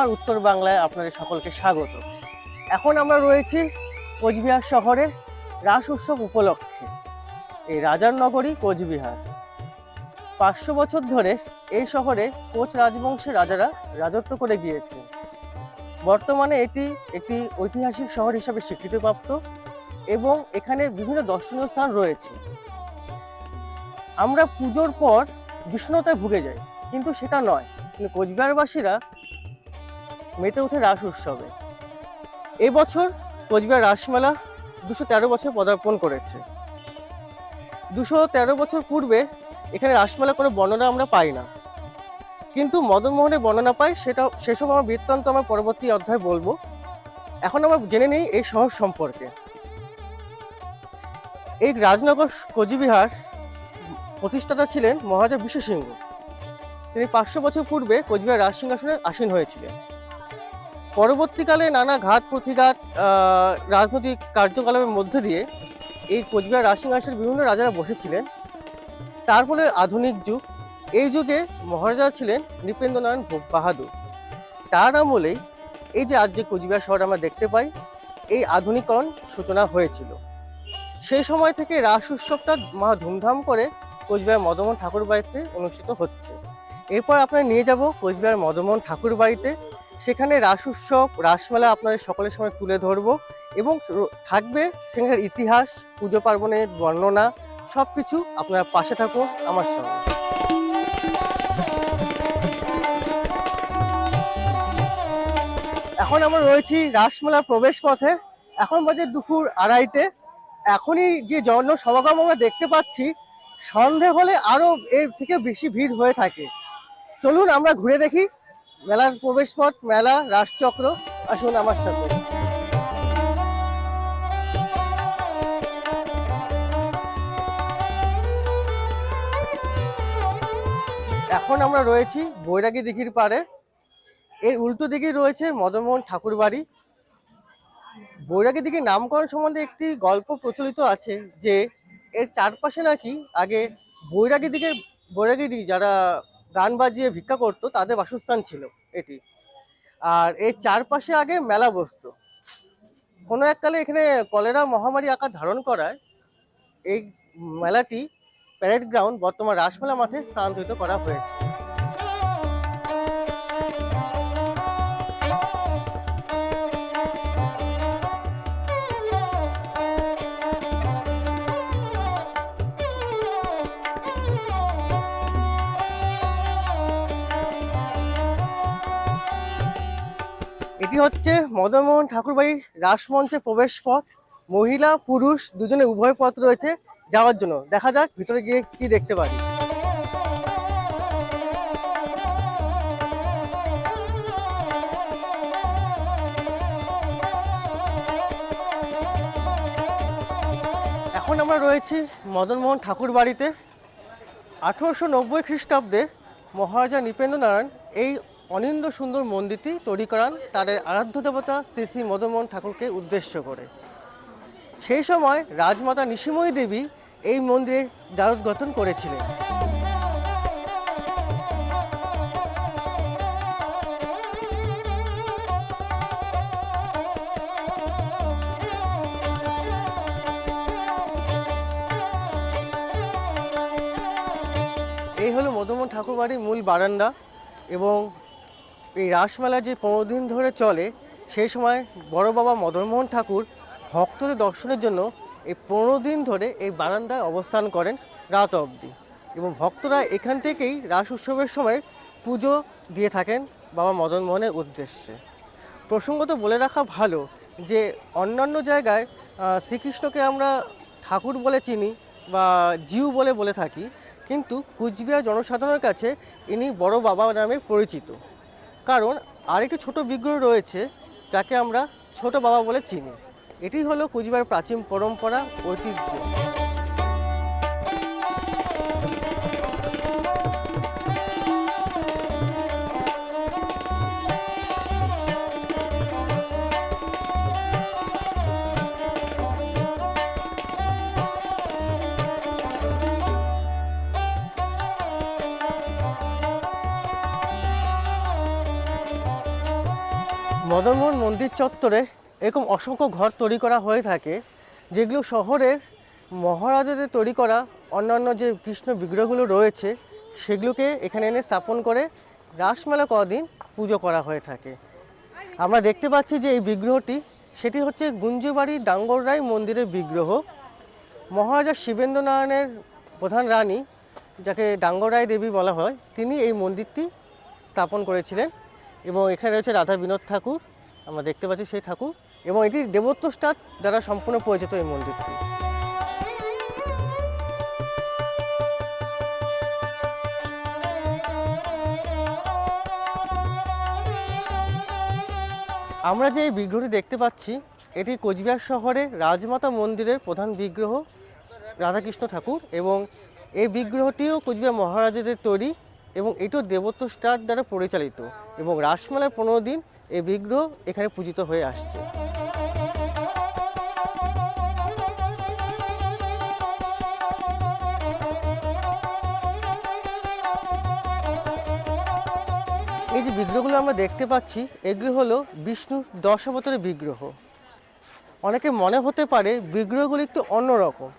আমার উত্তর বাংলায় আপনাদের সকলকে স্বাগত। এখন আমরা রয়েছি কোচবিহার শহরে রাস উৎসব উপলক্ষে। এই রাজার নগরী কোচবিহার। পাঁচশো বছর ধরে এই শহরে কোচ রাজবংশের রাজারা রাজত্ব করে গিয়েছে বর্তমানে এটি একটি ঐতিহাসিক শহর হিসাবে স্বীকৃতিপ্রাপ্ত এবং এখানে বিভিন্ন দর্শনীয় স্থান রয়েছে। আমরা পুজোর পর বিষণ্ণতায় ভুগে যাই, কিন্তু সেটা নয়। কোচবিহারবাসীরা মেতে উঠে রাস উৎসবে। এই বছর কোচবিহার রাসমেলা দুশো তেরো বছর পদার্পণ করেছে। দুশো তেরো বছর পূর্বে এখানে রাসমেলা কোনো বর্ণনা আমরা পাই না। কিন্তু মদনমোহনের বর্ণনা পাই সেটা সেসব আমার বৃত্তান্ত আমার পরবর্তী অধ্যায় বলব। এখন আমরা জেনে নিই এই শহর সম্পর্কে। এই রাজনগর কোচবিহার প্রতিষ্ঠাতা ছিলেন মহারাজা বিশ্বসিংহ। তিনি পাঁচশো বছর পূর্বে কোচবিহার রাজ সিংহাসনে আসীন হয়েছিলেন। পরবর্তীকালে নানা ঘাত প্রতিঘাত রাজনৈতিক কার্যকলাপের মধ্যে দিয়ে এই কোচবিহার রাজ সিংহাসনে বিভিন্ন রাজারা বসেছিলেন। তারপরে আধুনিক যুগ, এই যুগে মহারাজা ছিলেন নৃপেন্দ্রনারায়ণ ভোগ বাহাদুর। তার আমলেই এই যে আজ যে কোচবিহার শহর আমরা দেখতে পাই, এই আধুনিকরণ সূচনা হয়েছিল। সেই সময় থেকে রাস উৎসবটা মহা ধুমধাম করে কোচবিহার মদমোহন ঠাকুর বাড়িতে অনুষ্ঠিত হচ্ছে। এরপর আপনার নিয়ে যাব কোচবিহার মদমোহন ঠাকুর বাড়িতে সেখানে রাস উৎসব, রাসমেলা আপনাদের সকলের সময় তুলে ধরবো এবং থাকবে সেখানকার ইতিহাস, পুজো পার্বণের বর্ণনা সব কিছু আপনারা পাশে থাকুন আমার সঙ্গে। এখন আমরা রয়েছি রাসমেলা প্রবেশ পথে। এখন বাজে দুপুর আড়াইটে। এখনই যে জন সমাগম আমরা দেখতে পাচ্ছি, সন্ধে হলে আরও এর থেকে বেশি ভিড় হয়ে থাকে। চলুন আমরা ঘুরে দেখি মেলার প্রবেশ পথ মেলা রাসচক্র আসুন আমার সাথে। এখন আমরা রয়েছি বৈরাগী দিঘির পাড়ে। এর উল্টো দিকে রয়েছে মদনমোহন ঠাকুর বাড়ি। বৈরাগী দিঘির নামকরণ সম্বন্ধে একটি গল্প প্রচলিত আছে যে, এর চারপাশে নাকি আগে বৈরাগী দিকের বৈরাগী দিঘি যারা গান বাজিয়ে ভিক্ষা করতো, তাদের বাসস্থান ছিল এটি। আর এর চারপাশে আগে মেলা বসত। কোনো এককালে এখানে কলেরা মহামারী আকার ধারণ করায়, এই মেলাটি প্যারেড গ্রাউন্ড বর্তমান রাসমেলা মাঠে স্থানান্তরিত করা হয়েছে। এটি হচ্ছে মদনমোহন ঠাকুরবাড়ির রাসমঞ্চে প্রবেশ পথ। মহিলা, পুরুষ দুজনে উভয় পথ রয়েছে যাওয়ার জন্য। দেখা যাক ভিতরে গিয়ে কি দেখতে পারি। এখন আমরা রয়েছি মদনমোহন ঠাকুর বাড়িতে আঠেরোশো নব্বই খ্রিস্টাব্দে মহারাজা নৃপেন্দ্রনারায়ণ এই অনিন্দ সুন্দর মন্দিরটি তৈরি করান তাদের আরাধ্য দেবতা শ্রী শ্রী ঠাকুরকে উদ্দেশ্য করে। সেই সময় রাজমাতা নিশিময়ী দেবী এই মন্দিরে দ্বারোদ্ঘাটন করেছিলেন। এই হলো মদনমোহন ঠাকুর বাড়ির মূল বারান্দা এবং এই রাসমেলা যে পনেরো দিন ধরে চলে, সেই সময় বড় বাবা মদনমোহন ঠাকুর ভক্তদের দর্শনের জন্য এই পনেরো দিন ধরে এই বারান্দায় অবস্থান করেন রাত অবধি। এবং ভক্তরা এখান থেকেই রাস উৎসবের সময় পুজো দিয়ে থাকেন বাবা মদনমোহনের উদ্দেশ্যে। প্রসঙ্গত বলে রাখা ভালো যে, অন্যান্য জায়গায় শ্রীকৃষ্ণকে আমরা ঠাকুর বলে চিনি বা জিউ বলে বলে থাকি, কিন্তু কুচবিহার জনসাধারণের কাছে ইনি বড় বাবা নামে পরিচিত। কারণ আরেকটি ছোট বিগ্রহ রয়েছে যাকে আমরা ছোট বাবা বলে চিনি। এটি হলো কুচবিহার প্রাচীন পরম্পরা, ঐতিহ্য। মদনমোহন মন্দির চত্বরে এরকম অসংখ্য ঘর তৈরি করা হয়ে থাকে, যেগুলো শহরের মহারাজাদের তৈরি করা, অন্যান্য যে কৃষ্ণ বিগ্রহগুলো রয়েছে, সেগুলোকে এখানে এনে স্থাপন করে রাসমেলা কদিন পুজো করা হয়ে থাকে। আমরা দেখতে পাচ্ছি যে এই বিগ্রহটি, সেটি হচ্ছে গুঞ্জবাড়ি ডাঙ্গর রায় মন্দিরের বিগ্রহ। মহারাজা শিবেন্দ্র নারায়ণের প্রধান রানী, যাকে ডাঙ্গরাই দেবী বলা হয়, তিনি এই মন্দিরটি স্থাপন করেছিলেন। এবং এখানে রয়েছে রাধা বিনোদ ঠাকুর, আমরা দেখতে পাচ্ছি সেই ঠাকুর, এবং এটি দেবত্ব স্টার দ্বারা সম্পূর্ণ পরিচিত এই মন্দিরটি। আমরা যে এই বিগ্রহটি দেখতে পাচ্ছি, এটি কোচবিহার শহরে রাজমাতা মন্দিরের প্রধান বিগ্রহ রাধাকৃষ্ণ ঠাকুর, এবং এই বিগ্রহটিও কোচবিহার মহারাজাদের তৈরি। এবং এটিও দেবত্ব স্টার দ্বারা পরিচালিত। এবং রাসমেলায় পনেরো দিন এই বিগ্রহ এখানে পূজিত হয়ে আসছে। এই যে বিগ্রহগুলো আমরা দেখতে পাচ্ছি, এগুলো হলো বিষ্ণুর দশ অবতারের বিগ্রহ। অনেকে মনে হতে পারে বিগ্রহগুলি একটু অন্যরকম।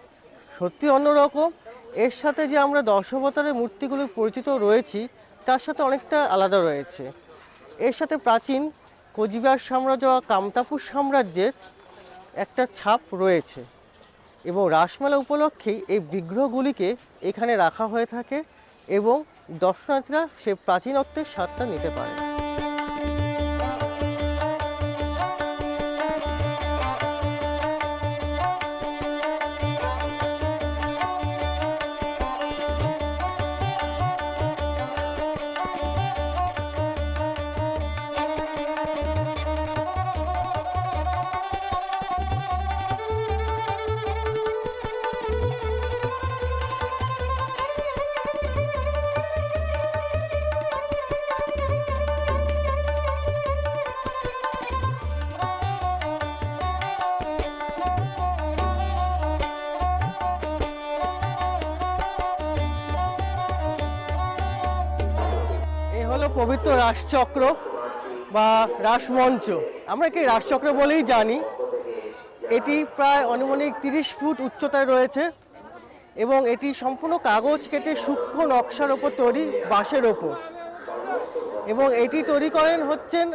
সত্যি অন্যরকম এর সাথে যে আমরা দশ অবতারের মূর্তিগুলো পরিচিত রয়েছি, তার সাথে অনেকটা আলাদা রয়েছে। এর সাথে প্রাচীন কোচবিহার সাম্রাজ্য বা কামতাপুর সাম্রাজ্যের একটা ছাপ রয়েছে এবং রাসমেলা উপলক্ষেই এই বিগ্রহগুলিকে এখানে রাখা হয়ে থাকে এবং দর্শনার্থীরা সে প্রাচীনত্বের স্বাদটা নিতে পারে। পবিত্র রাসচক্র বা রাসমঞ্চ আমরা কি রাসচক্র বলেই জানি। এটি প্রায় অনুমানিক তিরিশ ফুট উচ্চতায় রয়েছে এবং এটি সম্পূর্ণ কাগজ কেটে সূক্ষ্ম নকশার ওপর তৈরি বাঁশের ওপর। এবং এটি তৈরি করেন হচ্ছেন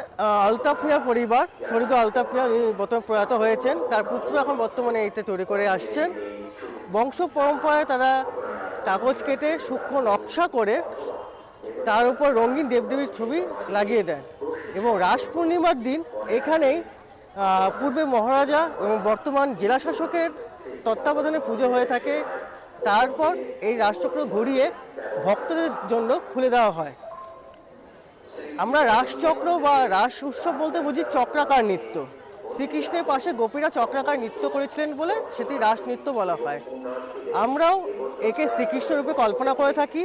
আলতাফিয়া পরিবার। শরীদ আলতাফিয়া বর্তমানে প্রয়াত হয়েছেন। তার পুত্র এখন বর্তমানে এতে তৈরি করে আসছেন। বংশ পরম্পরায় তারা কাগজ কেটে সূক্ষ্ম নকশা করে তার উপর রঙিন দেবদেবীর ছবি লাগিয়ে দেন। এবং রাস পূর্ণিমার দিন এখানেই পূর্বে মহারাজা এবং বর্তমান জেলা শাসকের তত্ত্বাবধানে পুজো হয়ে থাকে। তারপর এই রাসচক্র ঘুরিয়ে ভক্তদের জন্য খুলে দেওয়া হয়। আমরা রাসচক্র বা রাস উৎসব বলতে বুঝি চক্রাকার নৃত্য। শ্রীকৃষ্ণের পাশে গোপীরা চক্রাকার নৃত্য করেছিলেন বলে সেটি রাস নৃত্য বলা হয়। আমরাও একে শ্রীকৃষ্ণ রূপে কল্পনা করে থাকি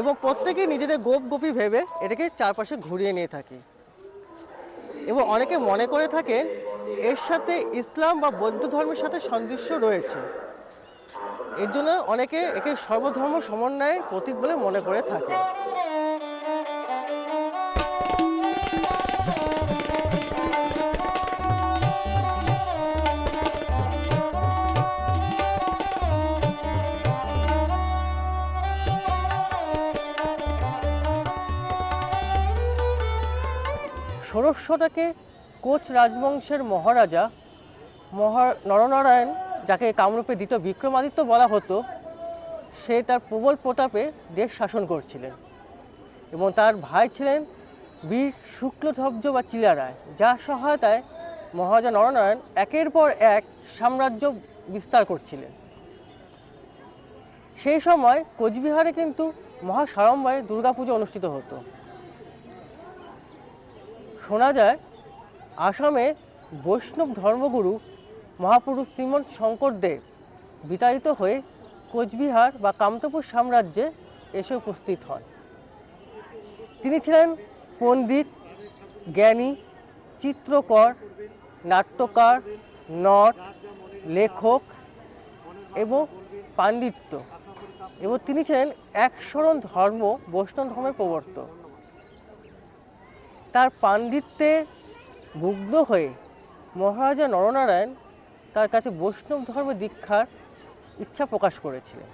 এবং প্রত্যেকেই নিজেদের গোপ গোপী ভেবে এটাকে চারপাশে ঘুরিয়ে নিয়ে থাকি। এবং অনেকে মনে করে থাকে এর সাথে ইসলাম বা বৌদ্ধ ধর্মের সাথে সদৃশ্য রয়েছে। এর জন্য অনেকে একে সর্বধর্ম সমন্বয়ের প্রতীক বলে মনে করে থাকে ষোড়শ কোচ রাজবংশের মহারাজা মহা নরনারায়ণ, যাকে কামরূপে দ্বিতীয় বিক্রমাদিত্য বলা হতো, সে তার প্রবল প্রতাপে দেশ শাসন করছিলেন এবং তার ভাই ছিলেন বীর শুক্লধ্বজ বা চিলারায় যার সহায়তায় মহারাজা নরনারায়ণ একের পর এক সাম্রাজ্য বিস্তার করছিলেন। সেই সময় কোচবিহারে কিন্তু মহাসাড়ম্বরে দুর্গাপুজো অনুষ্ঠিত হতো। শোনা যায়, আসামে বৈষ্ণব ধর্মগুরু মহাপুরুষ শ্রীমন্ত শঙ্করদেব বিতাড়িত হয়ে কোচবিহার বা কামতপুর সাম্রাজ্যে এসে উপস্থিত হন। তিনি ছিলেন পণ্ডিত, জ্ঞানী, চিত্রকর, নাট্যকার, নট, লেখক এবং পাণ্ডিত্য এবং তিনি ছিলেন এক ধর্ম বৈষ্ণব ধর্মের প্রবর্তক। পাণ্ডিত্যে মুগ্ধ হয়ে মহারাজা নরনারায়ণ তার কাছে বৈষ্ণব ধর্মে দীক্ষার ইচ্ছা প্রকাশ করেছিলেন।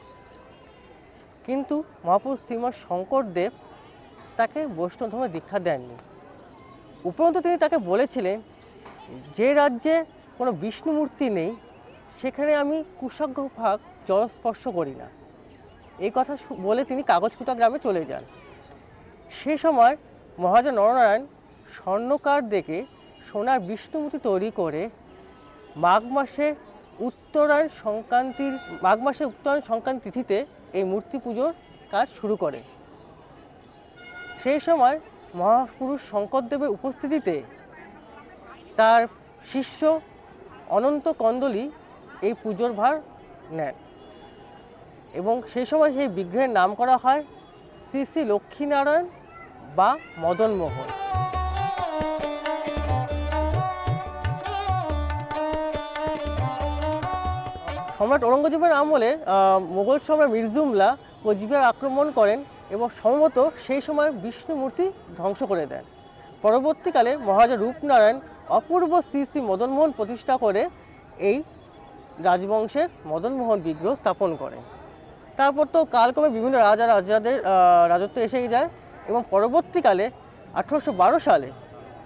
কিন্তু মহাপুরুষ শ্রীমৎ শঙ্করদেব তাকে বৈষ্ণব ধর্মে দীক্ষা দেননি। উপরন্তু তিনি তাকে বলেছিলেন, যে রাজ্যে কোনো বিষ্ণু মূর্তি নেই, সেখানে আমি কুশাগ্র ভাগ জলস্পর্শ করি না। এই কথা বলে তিনি কাগজকুটা গ্রামে চলে যান। সে সময় মহারাজা নরনারায়ণ স্বর্ণকার দেখে সোনার বিষ্ণুমূর্তি তৈরি করে মাঘ মাসে উত্তরায়ণ সংক্রান্তির, মাঘ মাসে উত্তরায়ণ সংক্রান্তি তিথিতে এই মূর্তি পুজোর কাজ শুরু করে। সেই সময় মহাপুরুষ শঙ্করদেবের উপস্থিতিতে তার শিষ্য অনন্ত কন্দলি এই পুজোর ভার নেন এবং সেই সময় সেই বিগ্রহের নাম করা হয় শ্রী শ্রী লক্ষ্মীনারায়ণ বা মদন মোহন। সম্রাট ঔরঙ্গজেবের আমলে মোগল সম্রাট মির্জুমলা কোচবিহার আক্রমণ করেন এবং সম্ভবত সেই সময় বিষ্ণু মূর্তি ধ্বংস করে দেন। পরবর্তীকালে মহারাজা রূপনারায়ণ অপূর্ব শ্রী শ্রী মদনমোহন প্রতিষ্ঠা করে এই রাজবংশের মদনমোহন বিগ্রহ স্থাপন করেন। তারপর তো কালক্রমে বিভিন্ন রাজা রাজাদের রাজত্ব এসে যায়। এবং পরবর্তীকালে আঠেরোশো বারো সালে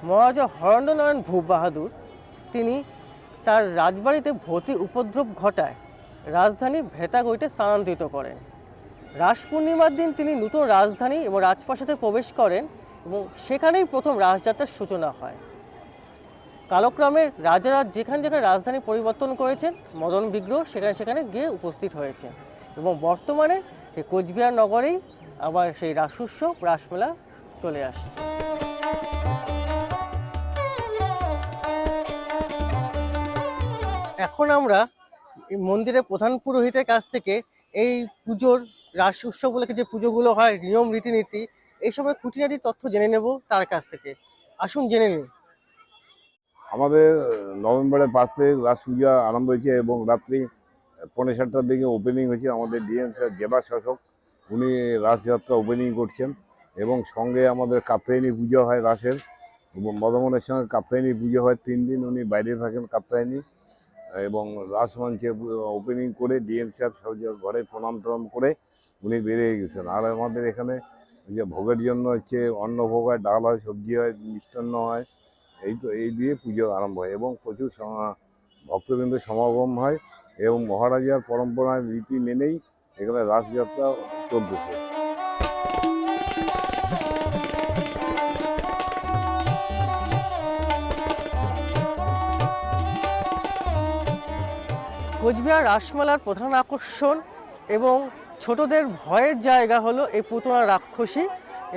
মহারাজা হরেন্দ্রনারায়ণ ভূপ বাহাদুর, তিনি তার রাজবাড়িতে ভতি উপদ্রব ঘটায়, রাজধানী ভেতাগইতে স্থানান্তরিত করেন। রাস পূর্ণিমার দিন তিনি নতুন রাজধানী এবং রাজপ্রাসাদে প্রবেশ করেন এবং সেখানেই প্রথম রাজযাত্রার সূচনা হয়। কালক্রমে রাজারা যেখানে যেখানে রাজধানী পরিবর্তন করেছেন, মদন বিগ্রহ সেখানে সেখানে গিয়ে উপস্থিত হয়েছে এবং বর্তমানে কোচবিহার নগরেই আবার সেই রাসোৎসব রাসমেলা চলে আসছে। এখন আমরা মন্দিরের প্রধান পুরোহিতের কাছ থেকে এই পুজোর রাস উৎসব উপলক্ষে যে পুজোগুলো হয়, নিয়ম, রীতিনীতি এইসবের খুঁটিনাটি তথ্য জেনে নেব তার কাছ থেকে। আসুন, জেনে নিন। আমাদের নভেম্বরের পাঁচ তারিখ রাস পূজা আরম্ভ হয়েছে এবং রাত্রি পনেরো সাতটার দিকে ওপেনিং হয়েছে আমাদের ডিএম জেলা শাসক। উনি রাসযাত্রা ওপেনিং করছেন এবং সঙ্গে আমাদের কাপ্তায়নী পুজো হয় রাসের এবং মদমনের সঙ্গে কাপ্তায়নী পুজো হয়। তিন দিন উনি বাইরে থাকেন কাপ্তায়নী এবং রাস মঞ্চে ওপেনিং করে ডিএম স্যার সব ঘরে প্রণাম টনাম করে উনি বেরিয়ে গেছেন। আর আমাদের এখানে যে ভোগের জন্য হচ্ছে অন্ন ভোগ হয়, ডাল হয়, সবজি হয়, মিষ্টান্ন হয়, এই তো, এই দিয়ে পুজো আরম্ভ হয় এবং প্রচুর ভক্তবৃন্দ সমাগম হয় এবং মহারাজার পরম্পরার রীতি মেনেই এখানে রাসযাত্রা চলতেছে। কোচবিহার রাসমেলার প্রধান আকর্ষণ এবং ছোটদের ভয়ের জায়গা হলো এই পুতনা রাক্ষসী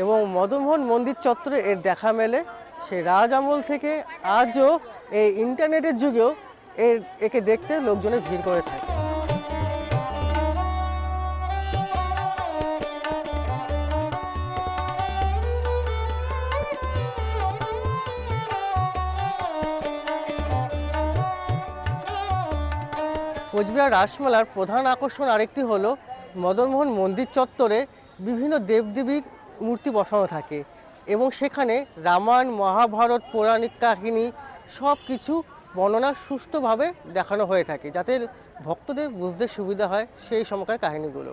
এবং মদনমোহন মন্দির চত্বরে এর দেখা মেলে। সেই রাজ আমল থেকে আজও এই ইন্টারনেটের যুগেও এর, একে দেখতে লোকজনের ভিড় করে থাকে। কোচবিহার রাসমেলার প্রধান আকর্ষণ আরেকটি হলো মদনমোহন মন্দির চত্বরে বিভিন্ন দেবদেবীর মূর্তি বসানো থাকে এবং সেখানে রামায়ণ, মহাভারত, পৌরাণিক কাহিনী সব কিছু বর্ণনা সুষ্ঠুভাবে দেখানো হয়ে থাকে যাতে ভক্তদের বুঝতে সুবিধা হয় সেই সময়কার কাহিনীগুলো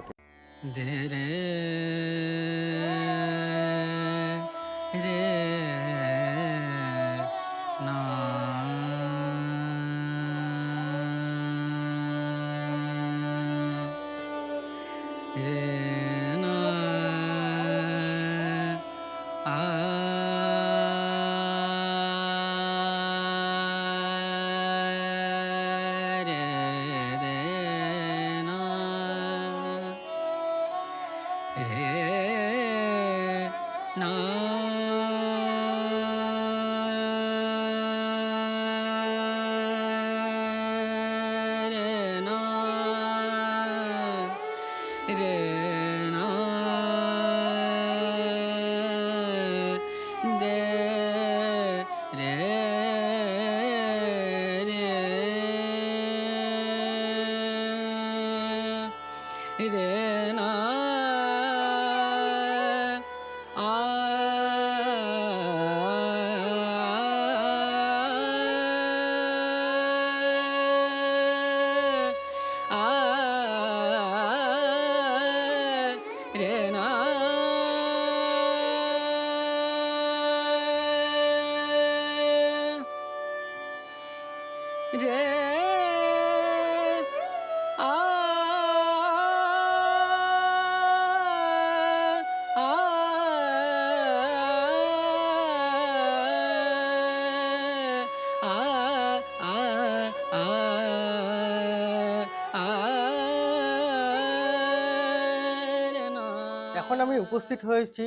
উপস্থিত হয়েছি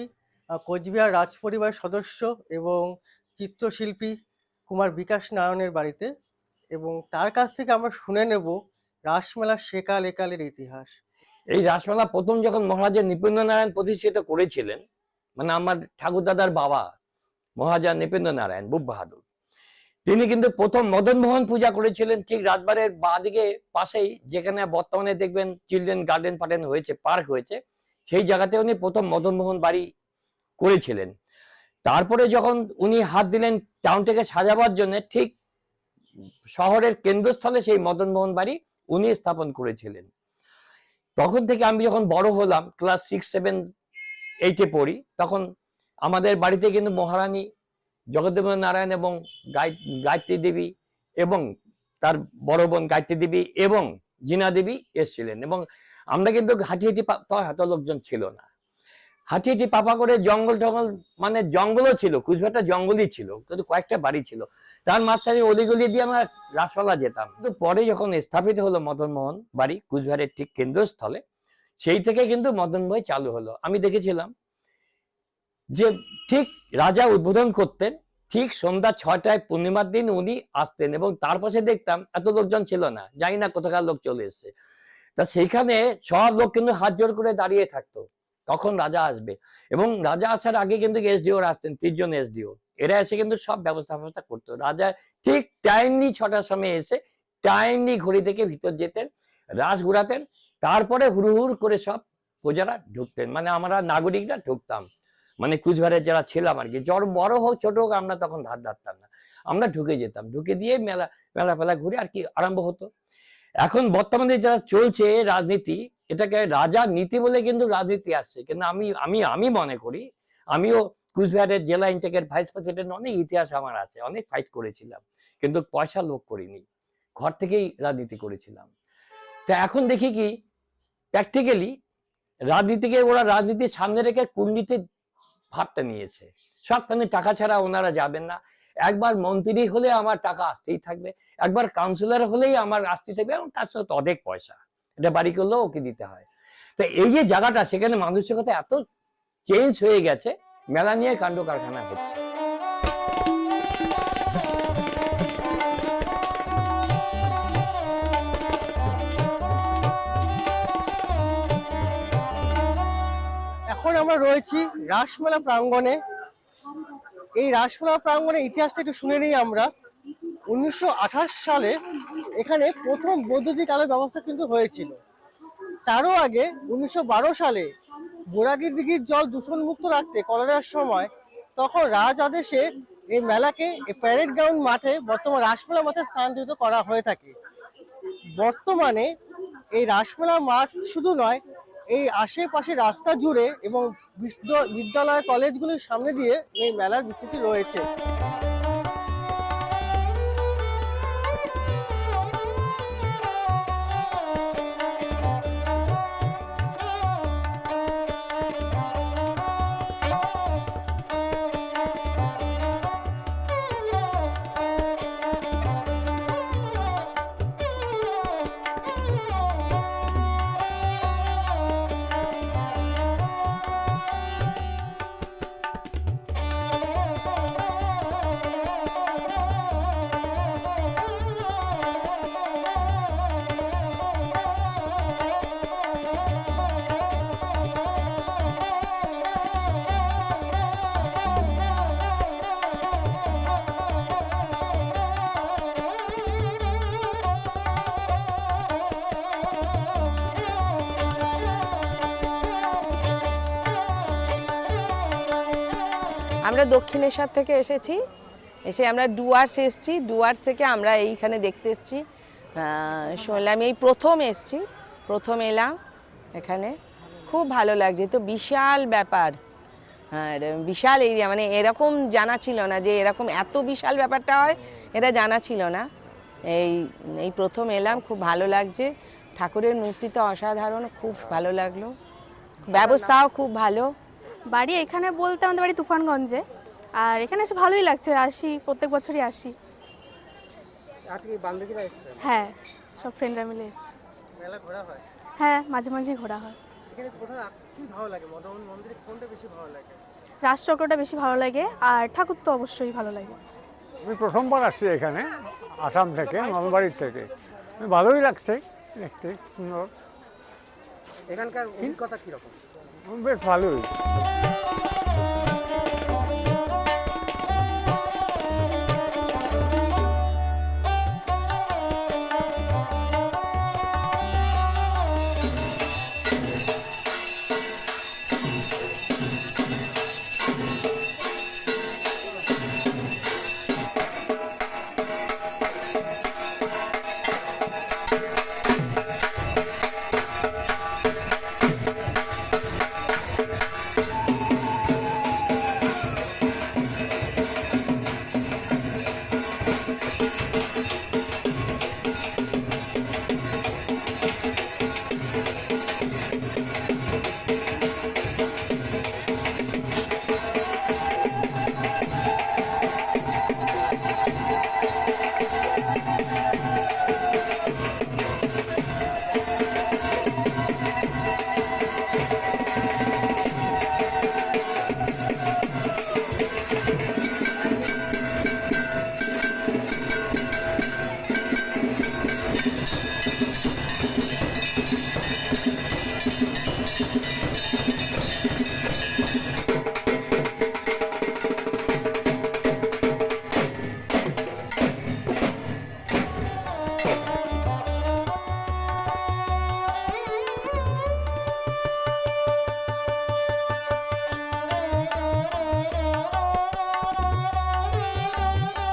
কোচবিহার রাজ পরিবার সদস্য এবং চিত্রশিল্পী কুমার বিকাশ নারায়ণের বাড়িতে এবং তার কাছ থেকে আমরা শুনে নেব রাসমেলা সেকাল একালের ইতিহাস। এই রাসমেলা প্রথম যখন মহারাজা নৃপেন্দ্র নারায়ণ প্রতিষ্ঠিত করেছিলেন মানে আমার ঠাকুরদাদার বাবা মহারাজা নৃপেন্দ্র নারায়ণ বুক বাহাদুর, তিনি কিন্তু প্রথম মদন মোহন পূজা করেছিলেন ঠিক রাজবাড়ির বাঁদিকে পাশেই, যেখানে বর্তমানে দেখবেন চিলড্রেন গার্ডেন ফার্ডেন হয়েছে পার্ক হয়েছে। সেই জায়গাতে উনি প্রথম মদন মোহন বাড়ি করেছিলেন। তারপরে যখন উনি হাত দিলেন টাউনটাকে সাজাবার জন্য, ঠিক শহরের কেন্দ্রস্থলে সেই মদনমোহন বাড়ি উনি স্থাপন করেছিলেন। তখন থেকে আমি যখন বড় হলাম ক্লাস সিক্স সেভেন এইটে পড়ি, তখন আমাদের বাড়িতে কিন্তু মহারানী জগদেব নারায়ণ এবং গায় গায়ত্রী দেবী এবং তার বড় বোন গায়ত্রী দেবী এবং জিনা দেবী এসেছিলেন এবং আমরা কিন্তু হাঁটি হাঁটি পা- তো এত লোকজন ছিল না। হাঁটি হাঁটি পাপা করে জঙ্গল টঙ্গল মানে জঙ্গলও ছিল, কুচবিহারটা জঙ্গলই ছিল, কিন্তু কয়েকটা বাড়ি ছিল। তার মাঝখানে অলিগলি দিয়ে আমরা রাসপালা যেতাম। কিন্তু পরে যখন স্থাপিত হলো মদনমোহন বাড়ি, কুচবিহারের ঠিক কেন্দ্রস্থলে, সেই থেকে কিন্তু মদন বই চালু হলো। আমি দেখেছিলাম যে ঠিক রাজা উদ্বোধন করতেন, ঠিক সন্ধ্যা ছয়টায় পূর্ণিমার দিন উনি আসতেন এবং তার পাশে দেখতাম এত লোকজন ছিল না, জানি না কোথাকার লোক চলে এসছে। তা সেইখানে সব লোক কিন্তু হাত জোর করে দাঁড়িয়ে থাকতো। তখন রাজা আসবে। এবং রাজা আসার আগে কিন্তু এসডিও আসতেন তিনজন এসডিও। এরা এসে কিন্তু সব ব্যবস্থা ব্যবস্থা করতো। রাজা ঠিক টাইমলি ছটার সময় এসে টাইমলি ঘড়ি থেকে ভিতর যেতেন, রাস ঘুরাতেন, তারপরে হুড়ুহুড় করে সব প্রজারা ঢুকতেন। মানে আমরা নাগরিকরা ঢুকতাম। মানে কুচবিহারের যারা ছিলাম আর কি। জ্বর বড় হোক, ছোট হোক, আমরা তখন ধার ধারতাম না। আমরা ঢুকে যেতাম। ঢুকে দিয়ে মেলা মেলা ফেলা ঘুরে আর কি আরম্ভ হতো। এখন বর্তমানে যারা চলছে রাজনীতি, এটাকে রাজা নীতি বলে কিন্তু রাজনীতি আসছে। কিন্তু আমি আমি আমি মনে করি, আমিও কুচবিহারের জেলা ইনটেকের ভাইস প্রেসিডেন্ট অনেক ইতিহাস আমার আছে, অনেক ফাইট করেছিলাম। কিন্তু পয়সা লোক করিনি, ঘর থেকেই রাজনীতি করেছিলাম। তা এখন দেখি কি প্র্যাকটিক্যালি রাজনীতিকে ওরা রাজনীতির সামনে রেখে কুর্নীতি ভাবটা নিয়েছে। সবখানে টাকা ছাড়া ওনারা যাবেন না। একবার মন্ত্রী হলে আমার টাকা আসতেই থাকবে। একবার কাউন্সিলর হলেই আমার আসতেই থাকবে এবং তার সাথে অনেক পয়সা। এটা বাড়ি করলেও ওকে দিতে হয়। তো এই যে জায়গাটা, সেখানে মানসিকতা এত চেঞ্জ হয়ে গেছে, মেলা নিয়ে কাণ্ড কারখানা হচ্ছে। এখন আমরা রয়েছি রাসমেলা প্রাঙ্গণে। এই রাসমেলা প্রাঙ্গণের ইতিহাসটা একটু শুনে নিই আমরা। উনিশশো আঠাশ সালে এখানে প্রথম বৈদ্যুতিক আলোর ব্যবস্থা কিন্তু হয়েছিল। তারও আগে উনিশশো বারো সালে বোরাগির দিঘির জল দূষণমুক্ত রাখতে কলেরার সময় তখন রাজ আদেশে এই মেলাকে প্যারেড গ্রাউন্ড মাঠে বর্তমান রাসমেলা মাঠে স্থানান্তরিত করা হয়ে থাকে। বর্তমানে এই রাসমেলা মাঠ শুধু নয়, এই আশেপাশে রাস্তা জুড়ে এবং বিদ্য- বিদ্যালয় কলেজগুলির সামনে দিয়ে এই মেলার বিস্তৃতি রয়েছে। আমরা দক্ষিণেশ্বর থেকে এসেছি। এসে আমরা ডুয়ার্স এসেছি। ডুয়ার্স থেকে আমরা এইখানে দেখতে এসেছি। শুনলাম এই প্রথম এসেছি। প্রথম এলাম এখানে। খুব ভালো লাগছে। তো বিশাল ব্যাপার। আর বিশাল এরিয়া মানে এরকম জানা ছিল না যে এরকম এত বিশাল ব্যাপারটা হয় এটা জানা ছিল না। এই এই প্রথম এলাম খুব ভালো লাগছে। ঠাকুরের মূর্তি তো অসাধারণ খুব ভালো লাগল। ব্যবস্থাও খুব ভালো। বাড়ি এখানে বলতে আমাদের বাড়ি তুফানগঞ্জে। আর এখানে এসে ভালোই লাগছে আসি প্রত্যেক বছরই আসি। আজকে বান্ধবীরা এসেছেন হ্যাঁ সব ফ্রেন্ডরা মিলে এসছি। মেলা ঘোরা হয়? হ্যাঁ মাঝে মাঝেই ঘোরা হয়। এখানে কোথাও কি ভালো লাগে? মদন মন্দিরে কোনটা বেশি ভালো লাগে? রাজচক্রটা বেশি ভালো লাগে আর ঠাকুর তো অবশ্যই ভালো লাগে। আমি প্রথমবার আসছি এখানে আসাম থেকে নলবাড়ির থেকে। ভালোই লাগছে দেখতে সুন্দর। এখানকার অভিজ্ঞতা কীরকম? বেশ ভালোই।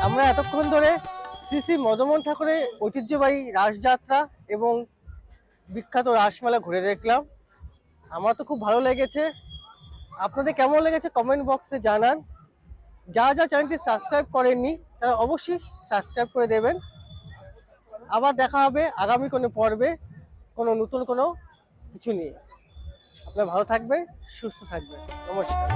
আমরা এতক্ষণ ধরে শ্রী শ্রী মদমোহন ঠাকুরের ঐতিহ্যবাহী রাসযাত্রা এবং বিখ্যাত রাসমেলা ঘুরে দেখলাম। আমার তো খুব ভালো লেগেছে। আপনাদের কেমন লেগেছে কমেন্ট বক্সে জানান। যা যা চ্যানেলটি সাবস্ক্রাইব করেননি, তারা অবশ্যই সাবস্ক্রাইব করে দেবেন। আবার দেখা হবে আগামী কোনো পর্বে, কোনো নতুন কোনো কিছু নিয়ে। আপনারা ভালো থাকবেন, সুস্থ থাকবেন। নমস্কার।